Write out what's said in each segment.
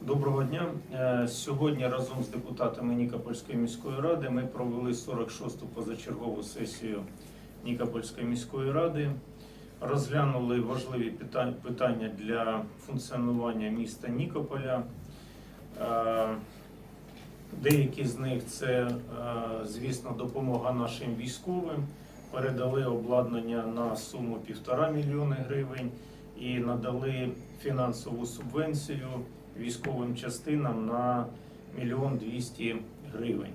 Доброго дня. Е, Сьогодні разом з депутатами Нікопольської міської ради ми провели 46-ту позачергову сесію Нікопольської міської ради. Розглянули важливі питання для функціонування міста Нікополя. Е, Деякі з них це, е, звісно, допомога нашим військовим. Передали обладнання на суму півтора мільйони гривень і надали фінансову субвенцію військовим частинам на мільйон двісті гривень.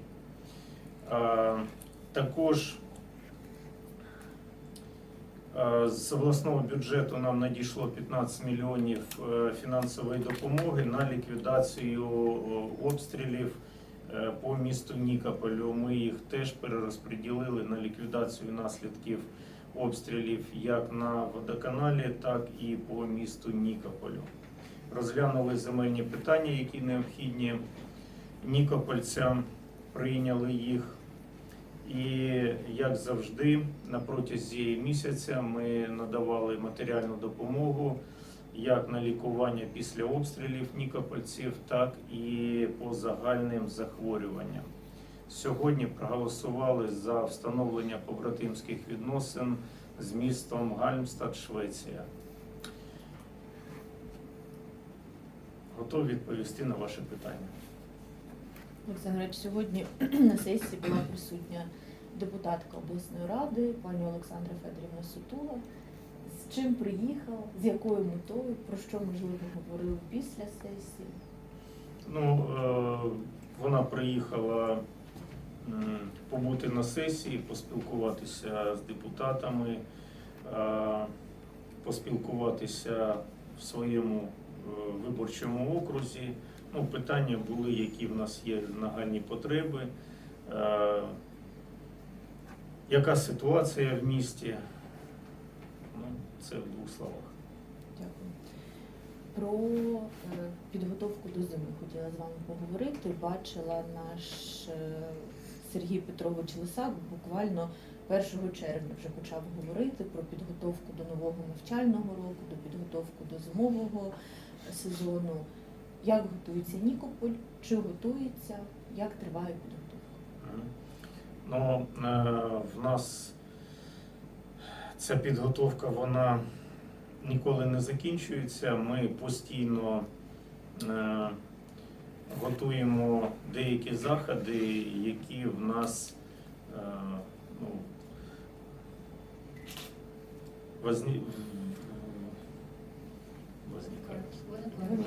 Також з обласного бюджету нам надійшло 15 мільйонів е, фінансової допомоги на ліквідацію обстрілів е, по місту Нікополю. Ми їх теж перерозподілили на ліквідацію наслідків обстрілів як на водоканалі, так і по місту Нікополю. Розглянули земельні питання, які необхідні нікопольцям, прийняли їх. І як завжди, на протязі місяця ми надавали матеріальну допомогу як на лікування після обстрілів нікопольців, так і по загальним захворюванням. Сьогодні проголосували за встановлення побратимських відносин з містом Гальмстад, Швеція. Готові відповісти на ваше питання. Олександр сьогодні на сесії була присутня депутатка обласної ради, пані Олександра Федорівна Сутула. Чим приїхала, з якою метою, про що можливо говорили після сесії? Ну, е, вона приїхала побути на сесії, поспілкуватися з депутатами, е, поспілкуватися в своєму е, виборчому окрузі. Ну, питання були, які в нас є нагальні потреби. Яка ситуація в місті? Це в двох словах. Дякую. Про е, підготовку до зими хотіла з вами поговорити. Бачила наш е, Сергій Петрович Лисак буквально 1 червня вже почав говорити про підготовку до нового навчального року, до підготовку до зимового сезону. Як готується Нікополь, чи готується, як триває підготовка? Ну, е, в нас ця підготовка вона ніколи не закінчується. Ми постійно е, готуємо деякі заходи, які в нас е, ну, возні... возникають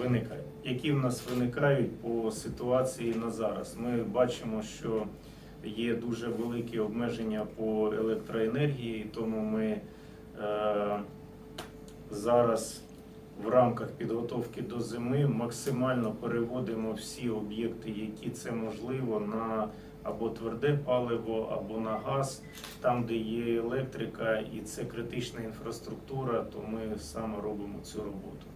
виникають, які в нас виникають по ситуації на зараз. Ми бачимо, що є дуже великі обмеження по електроенергії, тому ми е, зараз в рамках підготовки до зими максимально переводимо всі об'єкти, які це можливо, на або тверде паливо, або на газ, там, де є електрика і це критична інфраструктура, то ми саме робимо цю роботу.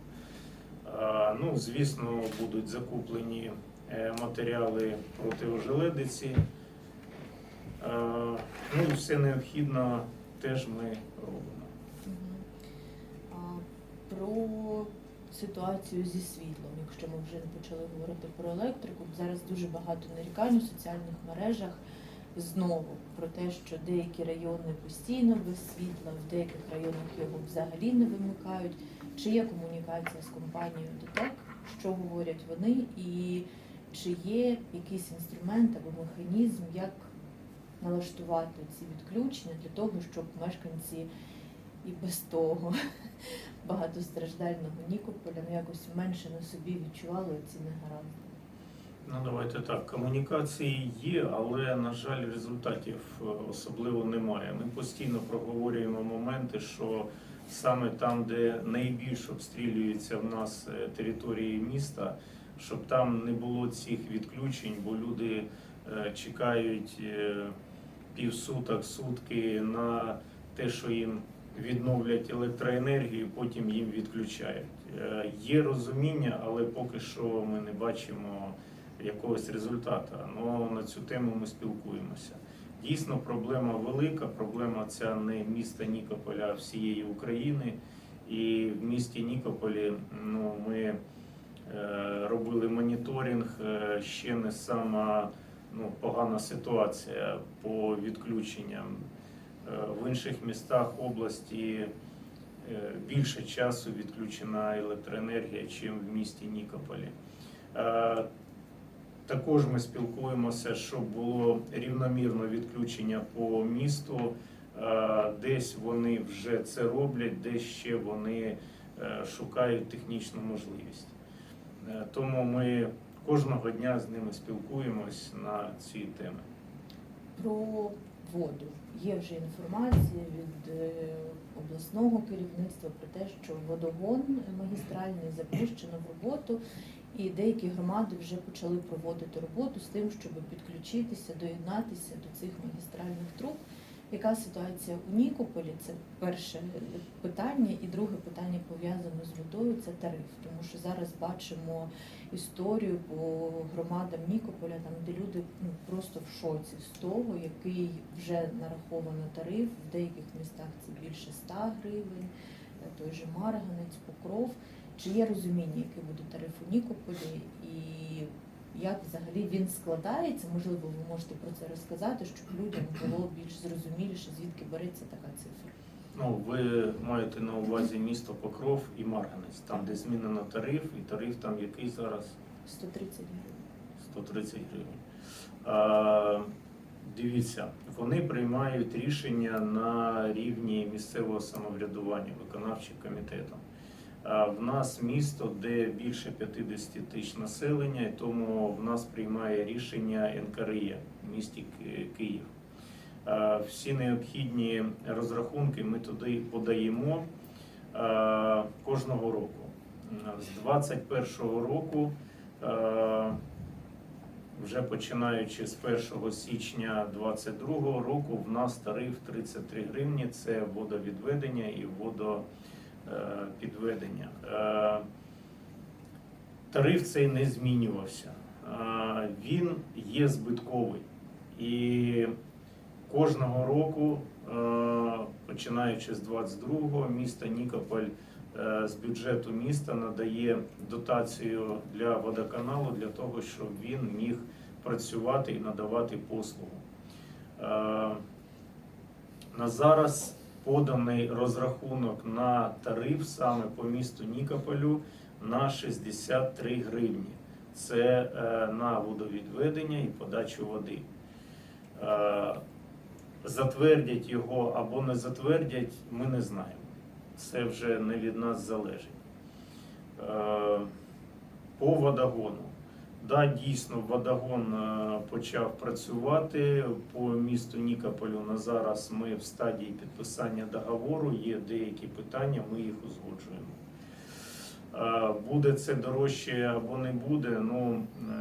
А, Ну, звісно, будуть закуплені е, матеріали проти ожеледиці. А, Ну все необхідне теж ми робимо. Про ситуацію зі світлом, якщо ми вже почали говорити про електрику, зараз дуже багато нарікань у соціальних мережах знову про те, що деякі райони постійно без світла, в деяких районах його взагалі не вимикають. Чи є комунікація з компанією ДТЕК, що говорять вони, і чи є якийсь інструмент або механізм, як налаштувати ці відключення для того, щоб мешканці і без того багатостраждального Нікополя ну, якось менше на собі відчували ці негаразди. Ну, давайте так. Комунікації є, але, на жаль, результатів е, особливо немає. Ми постійно проговорюємо моменти, що саме там, де найбільш обстрілюються в нас е, території міста, щоб там не було цих відключень, бо люди е, чекають півсуток, сутки на те, що їм відновлять електроенергію, потім їм відключають. Е, Є розуміння, але поки що ми не бачимо якогось результату. Ну на цю тему ми спілкуємося. Дійсно, проблема велика. Проблема ця не міста Нікополя, а всієї України. І в місті Нікополі ну, ми е, робили моніторинг. е, Ще не сама ну, погана ситуація по відключенням. Е, В інших містах області е, більше часу відключена електроенергія, ніж в місті Нікополі. Е, Також ми спілкуємося, щоб було рівномірно відключення по місту. Десь вони вже це роблять, десь ще вони шукають технічну можливість. Тому ми кожного дня з ними спілкуємось на ці теми. Про воду є вже інформація від е, обласного керівництва про те, що водогон магістральний запущено в роботу, і деякі громади вже почали проводити роботу з тим, щоб підключитися, доєднатися до цих магістральних труб. Яка ситуація у Нікополі? Це перше питання, і друге питання пов'язане з водою це тариф. Тому що зараз бачимо історію по громадам Нікополя, там де люди ну просто в шоці з того, який вже нараховано тариф. В деяких містах це більше 100 гривень, е, той же Марганець, Покров. Чи є розуміння, який буде тариф у Нікополі, і як взагалі він складається? Можливо, ви можете про це розказати, щоб людям було більш зрозуміліше, звідки береться така цифра. Ну, ви маєте на увазі місто Покров і Марганець, там, де змінено тариф, і тариф там який зараз 130 гривень. 130 гривень. А, дивіться, вони приймають рішення на рівні місцевого самоврядування, виконавчим комітетом. В нас місто, де більше 50 тисяч населення, і тому в нас приймає рішення НКРЄ в місті Київ. Всі необхідні розрахунки ми туди подаємо кожного року. З 2021 року вже починаючи з 1 січня 2022 року, в нас тариф 33 гривні це водовідведення і водопідведення. Е, Тариф цей не змінювався. Е, Він є збитковий. І кожного року, е, починаючи з 22-го, місто Нікополь е, з бюджету міста надає дотацію для водоканалу для того, щоб він міг працювати і надавати послугу. Е, На зараз поданий розрахунок на тариф саме по місту Нікополю на 63 гривні. Це е, на водовідведення і подачу води. Е, Затвердять його або не затвердять, ми не знаємо. Це вже не від нас залежить. Е, По водогону. Да, дійсно, водогон е, почав працювати по місту Нікополю. На зараз ми в стадії підписання договору. Є деякі питання, ми їх узгоджуємо. Е, Буде це дорожче або не буде. Ну, е,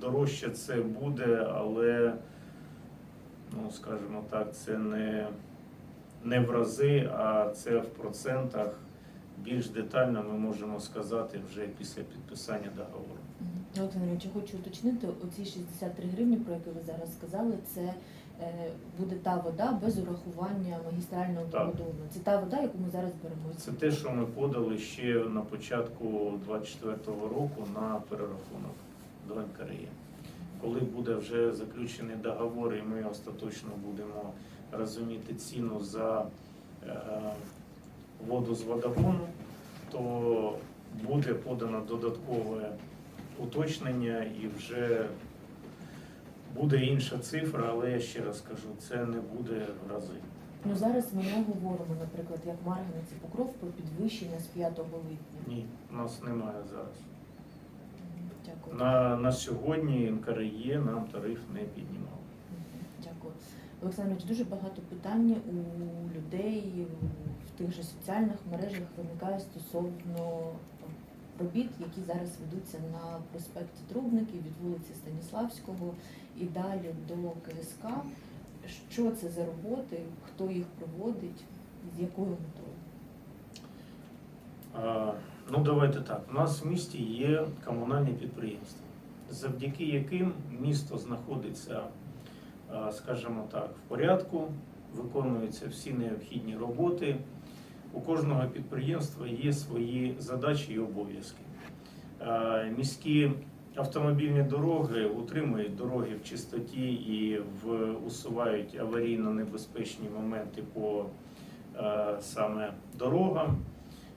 дорожче це буде, але, ну, скажімо так, це не, не в рази, а це в процентах. Більш детально ми можемо сказати вже після підписання договору. Олександр Іванович, хочу уточнити, оці 63 гривні, про які ви зараз сказали, це е, буде та вода без урахування магістрального водогону. Це та вода, яку ми зараз беремо. Це те, що ми подали ще на початку 24-го року на перерахунок до НКРЄ. Коли буде вже заключений договор, і ми остаточно будемо розуміти ціну за е, воду з водогону, то буде подано додаткове уточнення і вже буде інша цифра, але я ще раз кажу, це не буде в рази. Ну зараз ми не говоримо, наприклад, як Марганець і Покров про підвищення з 5 липня. Ні, у нас немає зараз. Дякую. На, на сьогодні НКРЄ нам тариф не піднімав. Дякую. Олександр дуже багато питань у людей тих же соціальних мережах виникає стосовно робіт, які зараз ведуться на проспекті Трубників від вулиці Станіславського і далі до КСК. Що це за роботи, хто їх проводить, з якою метою? Ну давайте так. У нас в місті є комунальні підприємства, завдяки яким місто знаходиться, скажімо так, в порядку, виконуються всі необхідні роботи. У кожного підприємства є свої задачі і обов'язки. Е, Міські автомобільні дороги утримують дороги в чистоті і в, усувають аварійно небезпечні моменти по е, саме дорогам.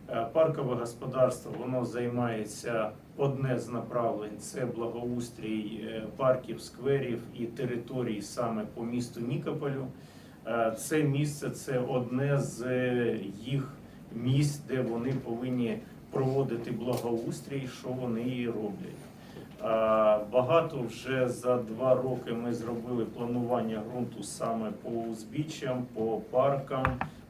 Е, Паркове господарство воно займається одне з направлень це благоустрій парків, скверів і територій саме по місту Нікополю. Е, Це місце це одне з їх місць, де вони повинні проводити благоустрій, що вони і роблять. Е, Багато вже за два роки ми зробили планування ґрунту саме по узбіччям, по паркам,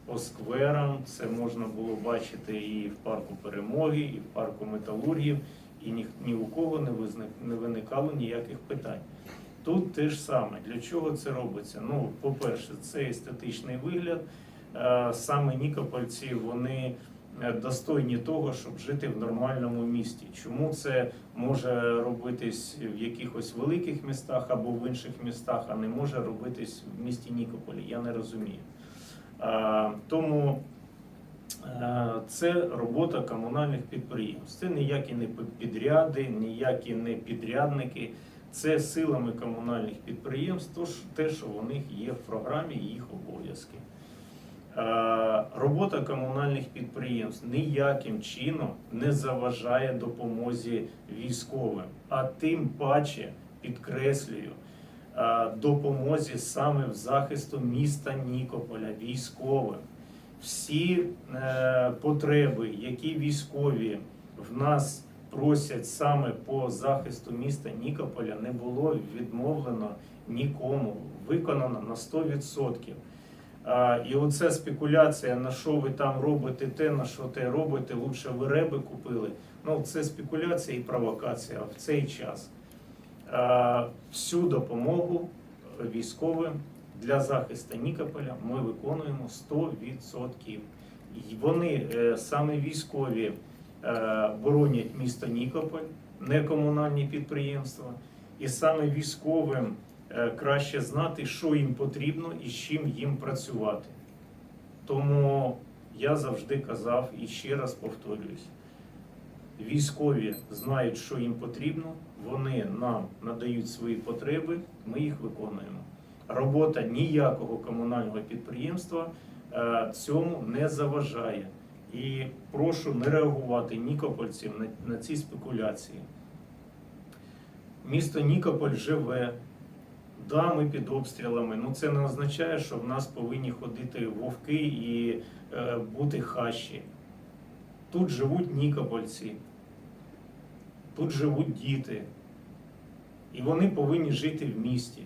по скверам. Це можна було бачити і в парку перемоги, і в парку металургів, і ні, ні у кого не виникало ніяких питань. Тут те ж саме. Для чого це робиться? Ну, по-перше, це естетичний вигляд. Е, Саме Нікопольці вони е, достойні того, щоб жити в нормальному місті. Чому це може робитись в якихось великих містах або в інших містах, а не може робитись в місті Нікополі? Я не розумію. Е, Тому це робота комунальних підприємств. Це ніякі не підряди, ніякі не підрядники. Це силами комунальних підприємств, тож те, що у них є в програмі їх обов'язки. Е, Робота комунальних підприємств ніяким чином не заважає допомозі військовим, а тим паче підкреслюю е, допомозі саме в захисту міста Нікополя військовим. Всі е, потреби, які військові в нас просять саме по захисту міста Нікополя, не було відмовлено нікому, виконано на 100%. А, І оце спекуляція, на що ви там робите те, на що те робите, лучше ви реби купили. Ну, це спекуляція і провокація в цей час. Всю допомогу військовим для захисту Нікополя ми виконуємо 100%. І вони е, саме військові боронять місто Нікополь, не комунальні підприємства, і саме військовим е, краще знати, що їм потрібно і з чим їм працювати. Тому я завжди казав і ще раз повторююсь: військові знають, що їм потрібно, вони нам надають свої потреби, ми їх виконуємо. Робота ніякого комунального підприємства е, цьому не заважає. І прошу не реагувати нікопольців на, ці спекуляції. Місто Нікополь живе. Да, ми під обстрілами. Ну це не означає, що в нас повинні ходити вовки і е, бути хащі. Тут живуть нікопольці, тут живуть діти. І вони повинні жити в місті,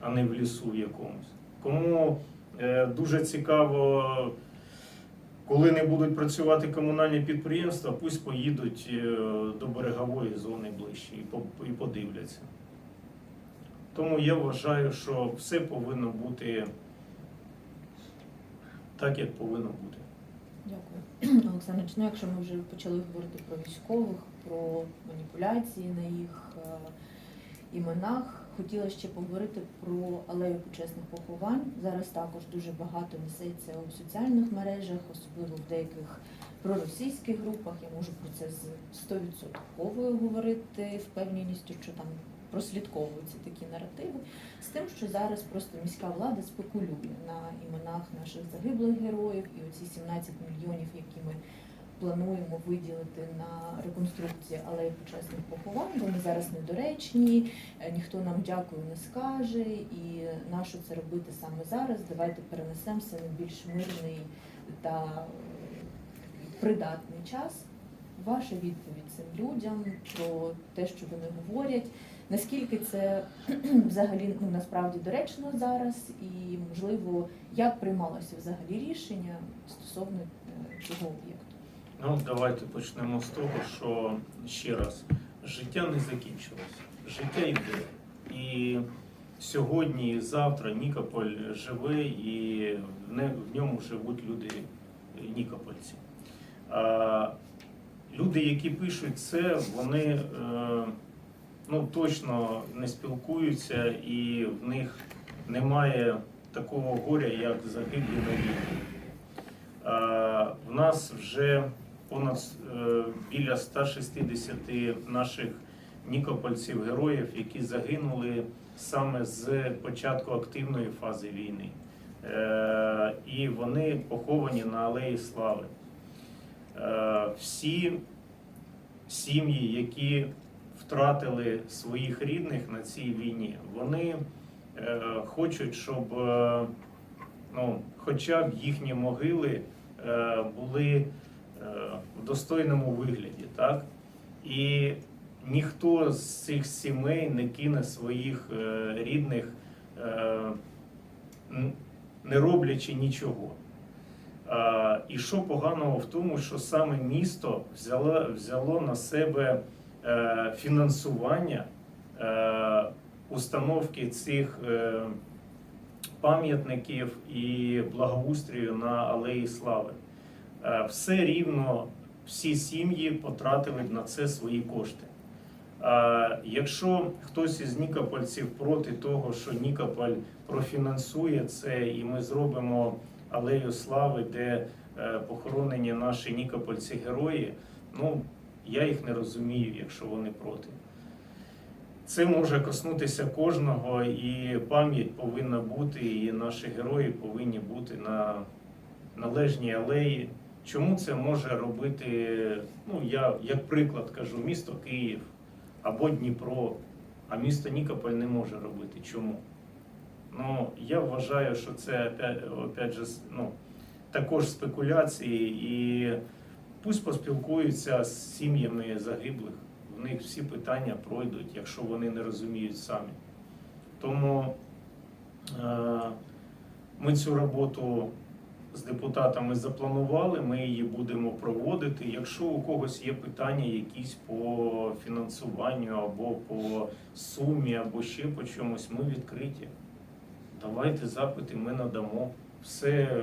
а не в лісу якомусь. Кому е, дуже цікаво, коли не будуть працювати комунальні підприємства, пусть поїдуть е, до берегової зони ближче і по- подивляться. Тому я вважаю, що все повинно бути так, як повинно бути. Дякую. Олександр, ну якщо ми вже почали говорити про військових, про маніпуляції на їх е, іменах, хотіла ще поговорити про алею почесних поховань. Зараз також дуже багато несеться у соціальних мережах, особливо в деяких проросійських групах. Я можу про це з 100% говорити впевненістю, що там прослідковуються такі наративи, з тим, що зараз просто міська влада спекулює на іменах наших загиблих героїв і оці 17 мільйонів, які ми плануємо виділити на реконструкцію алеї почесних поховань. Вони зараз недоречні, е, ніхто нам дякую не скаже, і нащо це робити саме зараз? Давайте перенесемо все на більш мирний та е, придатний час. Ваша відповідь цим людям про те, що вони говорять. Наскільки це взагалі ну насправді доречно зараз, і можливо, як приймалося взагалі рішення стосовно е, цього об'єкту? Ну, давайте почнемо з того, що ще раз, життя не закінчилось, життя йде. І сьогодні, і завтра Нікополь живе, і в ньому живуть люди е, Нікопольці. А люди, які пишуть це, вони е, ну, точно не спілкуються, і в них немає такого горя, як загиблі на війні. В нас вже понад е, біля 160 наших нікопольців героїв, які загинули саме з початку активної фази війни. Е, І вони поховані на Алеї Слави. Е, Всі сім'ї, які втратили своїх рідних на цій війні, вони хочуть, щоб ну, хоча б їхні могили були в достойному вигляді. Так? І ніхто з цих сімей не кине своїх е, рідних, е, не роблячи нічого. І що поганого в тому, що саме місто взяло, взяло на себе е, фінансування е, установки цих е, пам'ятників і благоустрію на Алеї Слави. Е, Все рівно всі сім'ї потратили на це свої кошти. А якщо хтось із нікопольців проти того, що Нікополь профінансує це, і ми зробимо алею слави, де е, похоронені наші нікопольці герої, ну я їх не розумію, якщо вони проти. Це може коснутися кожного, і пам'ять повинна бути, і наші герої повинні бути на належній алеї. Чому це може робити? Ну я як приклад кажу, місто Київ або Дніпро, а місто Нікополь не може робити. Чому? Ну я вважаю, що це опять, же, ну, також спекуляції, і пусть поспілкуються з сім'ями загиблих. В них всі питання пройдуть, якщо вони не розуміють самі. Тому е, ми цю роботу з депутатами запланували, ми її будемо проводити. Якщо у когось є питання якісь по фінансуванню або по сумі, або ще по чомусь, ми відкриті. Давайте запити, ми надамо. Все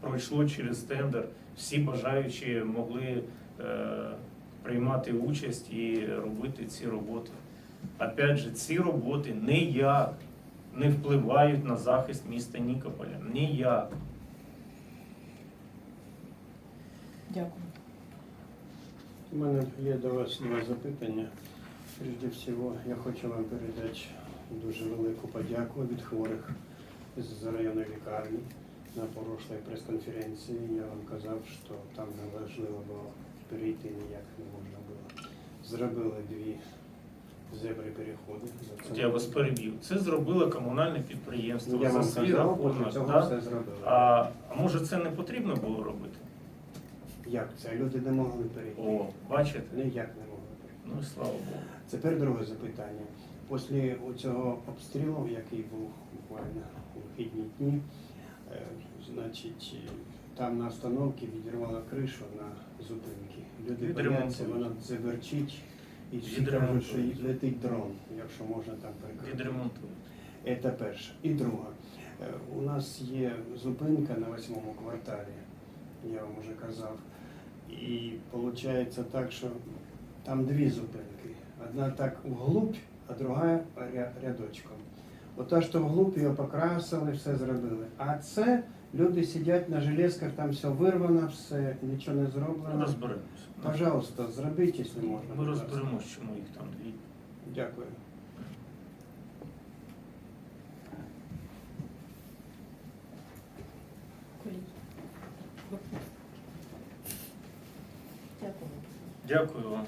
пройшло через тендер, всі бажаючі могли е, приймати участь і робити ці роботи. Опять же, ці роботи ніяк не впливають на захист міста Нікополя. Ніяк. Дякую. У мене є до вас два запитання. Прежде всього, я хочу вам передати дуже велику подяку від хворих з районної лікарні. На прошлій прес-конференції я вам казав, що там неможливо було перейти ніяк не можна було. Зробили дві зебри переходи. За це я вас переб'ю. Це зробило комунальне підприємство я за вам свій казав, рахунок. цього да? все зробили. А, а може це не потрібно було робити? Як це? Люди не могли перейти. О, бачите? Ніяк не могли перейти. Ну слава Богу. Тепер друге запитання. Після цього обстрілу, який був буквально у вихідні дні, е, значить, там на остановці відірвало кришу на зупинки. Люди бояться, вона заверчить і всі кажуть, що летить дрон, якщо можна там прикрити. Відремонтують. Це перше. І друге. Е, У нас є зупинка на восьмому кварталі, я вам вже казав. І виходить так, що там дві зупинки. Одна так вглубь, а друга ря- рядочком. Ота, що вглубь його покрасили, все зробили. А це люди сидять на железках, там все вирвано, все, нічого не зроблено. розберемося. Пожалуйста, зробіть, якщо можна. Ми розберемося, чому їх там дві. Дякую. Дякую. Вам.